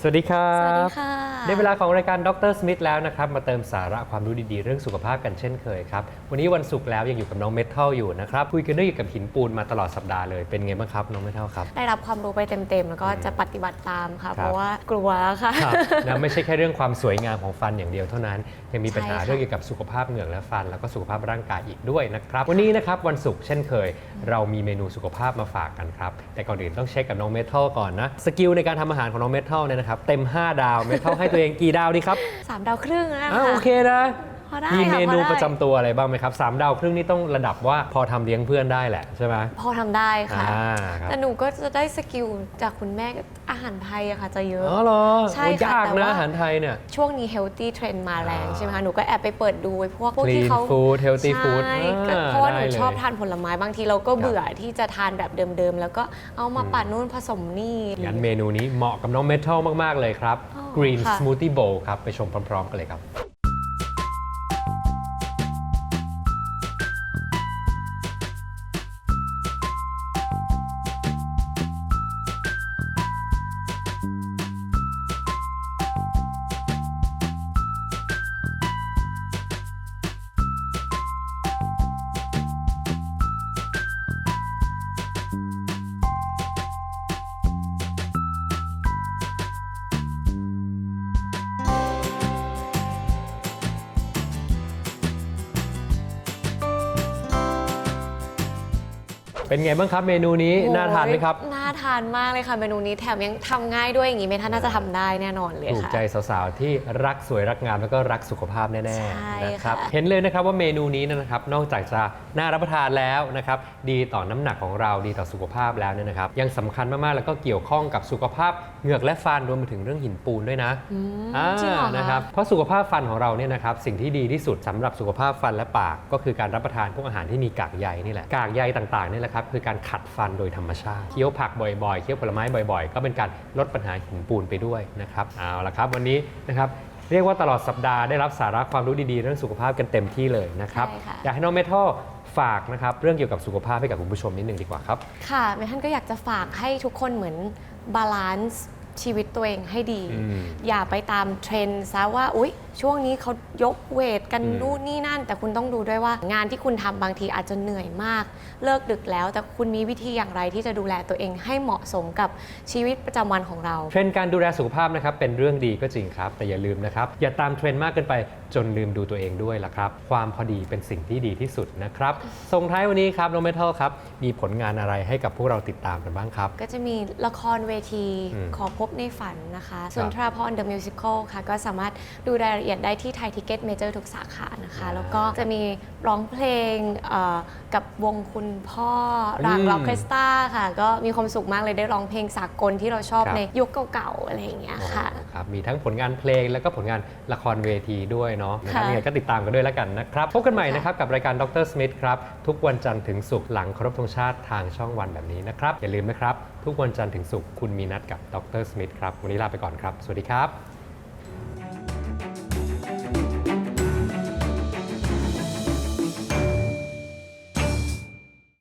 สวัสดีครัสวัสดีบค่ะ ได้เวลาของรายการดรสมิธแล้วนะครับ มาเติมสาระความรู้ดีๆ เรื่องสุขภาพกันเช่นเคยครับ วันนี้วันศุกร์แล้วยังอยู่กับน้องเมทัลอยู่นะครับ คุยกันเรื่องเกี่ยวกับหินปูนมาตลอดสัปดาห์เลย เป็นไงบ้างครับน้องเมทัลครับ ได้รับความรู้ไปเต็มๆ แล้วก็จะปฏิบัติตามค่ะครับเพราะว่ากลัวค่ะครับนะไม่ใช่แค่เรื่องความสวยงามของฟันอย่างเดียวเท่านั้น ยังมีปัญหาใช่ค่ะเรื่องเกี่ยวกับสุขภาพเหงือกและฟัน แล้วก็สุขภาพร่างกายอีกด้วยนะครับ วันนี้นะครับวันศุกร์เช่นเคย เรามีเมนูสุขภาพมาฝากกันครับ แต่ก่อนอื่นต้องเช็คกับน้องเมทัลก่อนนะ สกิลในการทำอาหารของน้องเมทัลเนี่ยนะครับ เต็ม 5 ดาวเมทัลให้ตัวเองกี่ดาวดีครับ สามดาวครึ่งนะอ้าวคะ โอเคนะ พอได้มีค่ะเมนูพอได้ ประจำตัวอะไรบ้างไหมครับสามดาวครึ่งนี่ต้องระดับว่าพอทำเลี้ยงเพื่อนได้แหละใช่ไหมพอทำได้ค่ะ อ่าครับแต่หนูก็จะได้สกิลจากคุณแม่อาหารไทยอะค่ะ จะเยอะ อ๋อเหรอใช่โอ้ค่ะยากแต่นะว่า อาหารไทยเนี่ย ช่วงนี้ healthy trend มาแรงอ่า ใช่ไหมคะหนูก็แอบไปเปิดดูไอ้พวกพวก Clean ที่เขา food healthy ใช่ food ก็อ่าเพราะว่าหนูได้เลยชอบทานผลไม้บางทีเราก็ครับเบื่อที่จะทานแบบเดิมๆ แล้วก็เอามาปั่นนู่นผสมนี่ งั้นเมนูนี้เหมาะกับน้องเมทัลมาก ๆ เลยครับ อ๋อ Green ค่ะ Smoothie Bowl ครับ ไปชมพร้อม ๆ กันเลยครับ เป็นไงบ้างครับเมนูนี้โอ้ยน่าทานไหมครับ น่าทานมากเลยค่ะเมนูนี้แถมยังทำง่ายด้วยอย่างนี้เมท่านน่าจะทำได้แน่นอนเลยถูกค่ะ ใจสาวๆ ที่รักสวยรักงามแล้วก็รักสุขภาพแน่ใช่ๆนะครับค่ะ เห็นเลยนะครับว่าเมนูนี้นะครับนอกจากจะน่ารับประทานแล้วนะครับดีต่อน้ำหนักของเราดีต่อสุขภาพแล้วเนี่ยนะครับ ยังสำคัญมากๆแล้วก็เกี่ยวข้องกับสุขภาพเหงือกและฟันรวมไปถึงเรื่องหินปูนด้วยนะอืมอ่าจริงเหรอคะนะครับเพราะสุขภาพฟันของเราเนี่ยนะครับสิ่งที่ดีที่สุดสำหรับสุขภาพฟันและปาก ก็คือการรับประทานพวกอาหารที่มีกากใยนี่แหละกากใยต่างๆนี่แหละครับคือการขัดฟันโดยธรรมชาติเคี้ยวผักบ่อยๆเคี้ยวผลไม้บ่อยๆ ก็เป็นการลดปัญหาหินปูนไปด้วยนะครับเอาละครับวันนี้นะครับเรียกว่าตลอดสัปดาห์ได้รับสาระความรู้ดีๆ เรื่องสุขภาพกันเต็มที่เลยนะครับ ใช่ค่ะ อยากให้น้องเมทัลฝากนะครับเรื่องเกี่ยวกับสุขภาพให้กับคุณผู้ชมนิดหนึ่งดีกว่าครับ ค่ะเมท่านก็อยากจะฝากให้ทุกคนเหมือนบาลานซ์ ชีวิตตัวเองให้ดีอืมอย่าไปตามเทรนด์ซะว่าอุ๊ย ช่วงนี้เขายกเวทกันอืมนู่นนี่นั่น แต่คุณต้องดูด้วยว่างานที่คุณทำบางทีอาจจะเหนื่อยมาก เลิกดึกแล้ว แต่คุณมีวิธีอย่างไรที่จะดูแลตัวเองให้เหมาะสมกับชีวิตประจำวันของเรา เทรนด์การดูแลสุขภาพนะครับเป็นเรื่องดีก็จริงครับ แต่อย่าลืมนะครับอย่าตามเทรนด์มากเกินไปจนลืมดูตัวเองด้วยละครับ ความพอดีเป็นสิ่งที่ดีที่สุดนะครับส่งท้ายวันนี้ครับน้องเมทัลครับมีผลงานอะไรให้กับพวกเราติดตามกันบ้างครับ ก็จะมีละครเวทีอืมขอพบในฝันนะคะส่วนครับทราพร The Musical ค่ะ ก็สามารถดูรายละเอียดได้ที่ไทยทิเก็ตเมเจอร์ทุกสาขานะคะอ่าแล้วก็จะมีร้องเพลงเอ่อกับวงคุณพ่อรางอืมร็อกเคสตาค่ะ ก็มีความสุขมากเลยได้ร้องเพลงสากลที่เราชอบครับในยุคเก่าๆ อะไรอย่างเงี้ยค่ะอ๋อครับมีทั้งผลงานเพลงแล้วก็ผลงานละครเวทีด้วยเนาะนะครับค่ะยังไงก็ติดตามกันด้วยแล้วกันนะครับพบกันใหม่นะครับกับรายการดรสมิธครับทุกวันจันทร์ถึงศุกร์หลังเคารพธงชาติทางช่องวันแบบนี้นะครับอย่าลืมนะครับ ทุกวันจันทร์ถึงศุกร์คุณมีนัดกับดรสมิธครับ วันนี้ลาไปก่อนครับ สวัสดีครับ